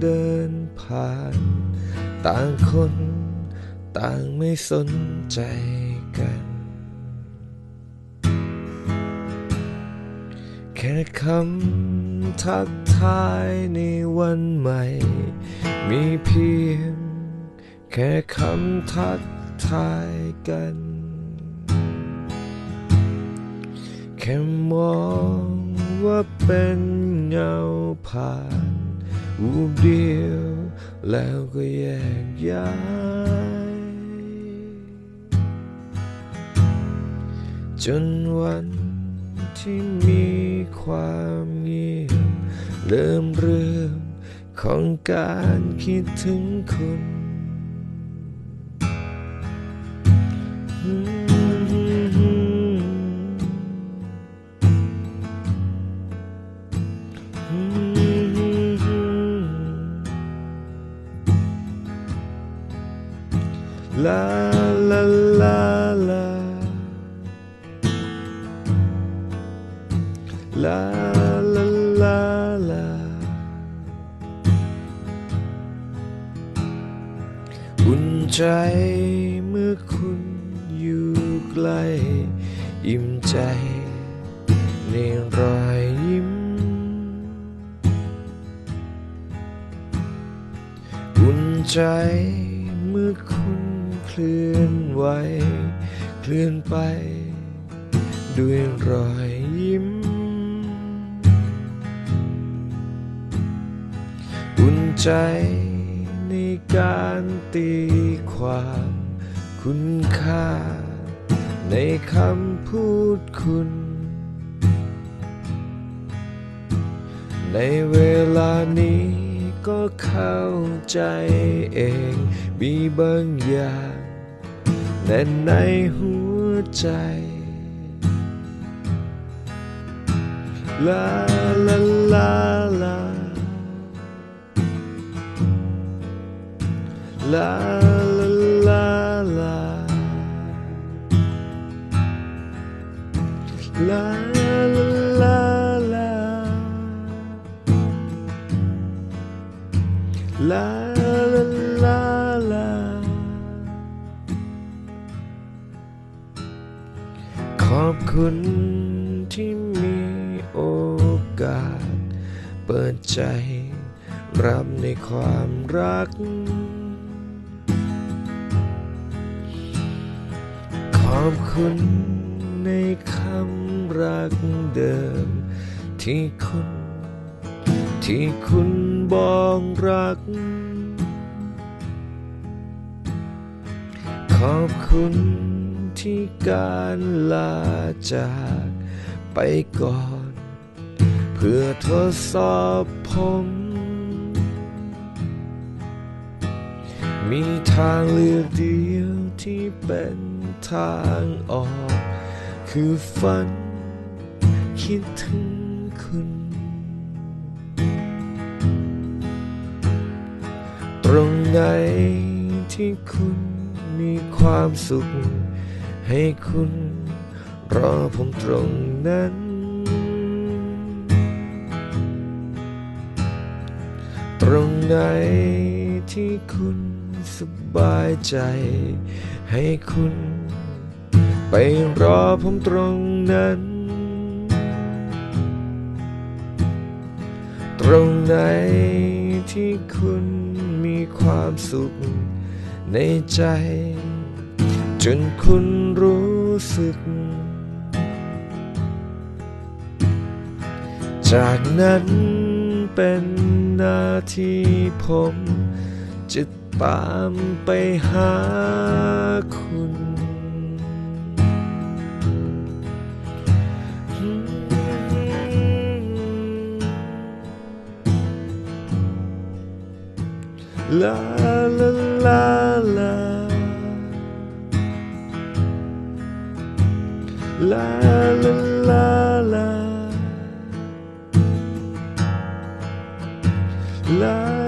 เดินผ่าน ต่างคน ต่างไม่สนใจกัน แค่คำทักทายในวันใหม่ มีเพียง แค่คำทักทายกัน แค่มองว่าเป็นเงาผ่าน วูบเดียวแล้วก็แยกย้าย จนวันที่มีความเงียบเริ่มเรื่องของการคิดถึงคุณ ลาลาลาลาลาลาลาลาอุ่นใจเมื่อคุณอยู่ใกล้อิ่มใจในรอยยิ้ม อุ่นใจเมื่อคุณ ลื่อนไหวเคลื่อนไป ด้วยรอยยิ้ม อุ่นใจในการตีความคุณค่า ในคำพูดคุณ ในเวลานี้ก็เข้าใจเอง มีบางอย่าง แน่ในหัวใจ ลาลาลาลาลาลาลาลาลาลาลาลา ขอบคุณที่มีโอกาส เปิดใจรับในความรัก ขอบคุณในคำรักเดิม ที่คุณ ที่คุณบอกรัก ขอบคุณ ที่การลาจากไปก่อน เพื่อทดสอบผม มีทางเลือกเดียวที่เป็นทางออก คือฝัน คิดถึงคุณ ตรงไหนที่คุณมีความสุข ให้คุณรอผมตรงนั้น ตรงไหนที่คุณสบายใจ ให้คุณไปรอผมตรงนั้น ตรงไหนที่คุณมีความสุขในใจ จนคุณรู้สึก จากนั้นเป็นนาทีผมจะตามไปหาคุณลาล la la la la. La